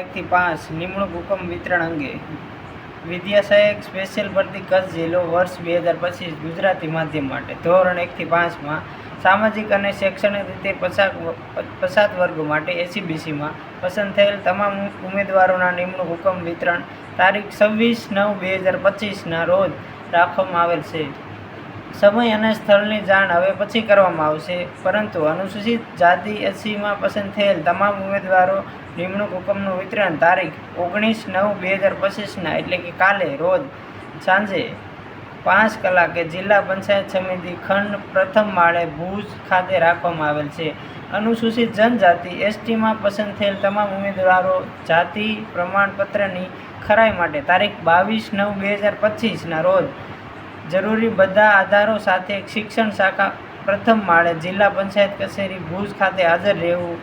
એકથી પાંચ નિમણૂક હુકમ વિતરણ અંગે. વિદ્યા સહાયક સ્પેશિયલ ભરતી કચ્છ જિલ્લો વર્ષ બે હજાર પચીસ ગુજરાતી માધ્યમ માટે. ધોરણ એકથી પાંચમાં સામાજિક અને શૈક્ષણિક રીતે પછાત પછાત વર્ગ માટે એસીબીસીમાં પસંદ થયેલ તમામ ઉમેદવારોના નિમણૂક હુકમ વિતરણ તારીખ છવ્વીસ નવ બે હજાર પચીસના રોજ રાખવામાં આવેલ છે. સમય અને સ્થળની જાણ હવે પછી કરવામાં આવશે. પરંતુ અનુસૂચિત જાતિ એસસીમાં પસંદ થયેલ તમામ ઉમેદવારો નિમણૂક હુકમનું વિતરણ તારીખ ઓગણીસ નવ બે હજાર પચીસના એટલે કે કાલે રોજ સાંજે પાંચ કલાકે જિલ્લા પંચાયત સમિતિ ખંડ પ્રથમ માળે ભુજ ખાતે રાખવામાં આવેલ છે. અનુસૂચિત જનજાતિ એસટીમાં પસંદ થયેલ તમામ ઉમેદવારો જાતિ પ્રમાણપત્રની ખરાઈ માટે તારીખ બાવીસ નવ બે હજાર પચીસના રોજ જરૂરી બધા આધારો સાથે શિક્ષણ શાખા પ્રથમ માળે જિલ્લા પંચાયત કચેરી ભુજ ખાતે હાજર રહેવું